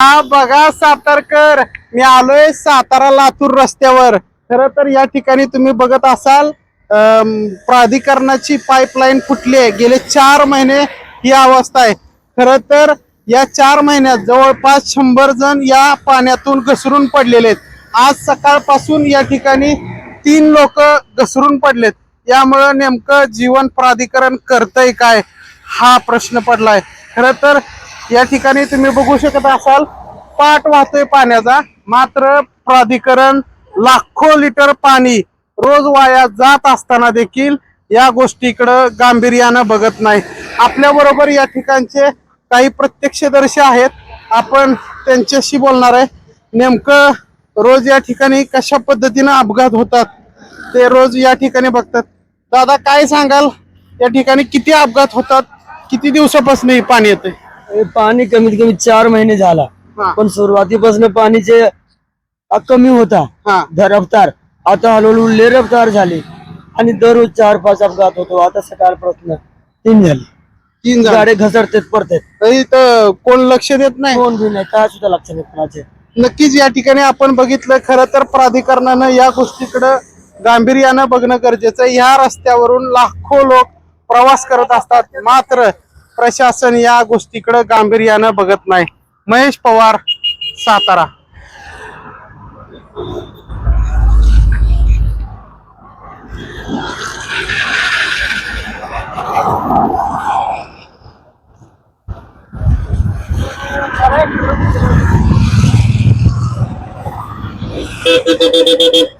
हा बघा सातारकर. मी आलोय सातारा लातूर रस्त्यावर. खर तर या ठिकाणी तुम्ही बघत असाल प्राधिकरणाची पाईपलाईन फुटली आहे. गेले चार महिने ही अवस्था आहे. खर तर या चार महिन्यात जवळपास शंभर जण या पाण्यातून घसरून पडलेले आहेत. आज सकाळपासून या ठिकाणी तीन लोक घसरून पडलेत. यामुळं नेमकं जीवन प्राधिकरण करतंय काय? हा प्रश्न पडलाय. खर तर या ठिकाणी तुम्ही बघू शकत असाल पाठ वाहतोय पाण्याचा. मात्र प्राधिकरण लाखो लिटर पाणी रोज वाया जात असताना देखील या गोष्टीकडं गांभीर्यानं बघत नाही. आपल्या बरोबर या ठिकाणचे काही प्रत्यक्षदर्शी आहेत. आपण त्यांच्याशी बोलणार आहे. नेमकं रोज या ठिकाणी कशा पद्धतीनं अपघात होतात ते रोज या ठिकाणी बघतात. दादा काय सांगाल? या ठिकाणी किती अपघात होतात? किती दिवसापासून हे पाणी येते हे पाणी कमीत कमी चार महिने झाला. हा. पण सुरुवातीपासून पाणीचे अ, कमी होता. हा. दर रफ्तार. आता हळूहळू ले रफ्तार झाली. आणि दररोज चार पाच अपघात होतो. आता सकाळपासून तीन झाले. तीन झाले. गाड्या घसरतेत पडतात. तरी तर कोण लक्ष देत नाही? कोण बी नाही. काय सुद्धा लक्ष देत कोणाचे नक्कीच या ठिकाणी आपण बघितलं खरं तर प्राधिकरणानं या गोष्टीकडे गांभीर्यानं बघणं गरजेचं आहे. ह्या रस्त्यावरून लाखो लोक प्रवास करत असतात. मात्र प्रशासन या गोष्टीकडे गांभीर्यानं बघत नाही. महेश पवार सातारा.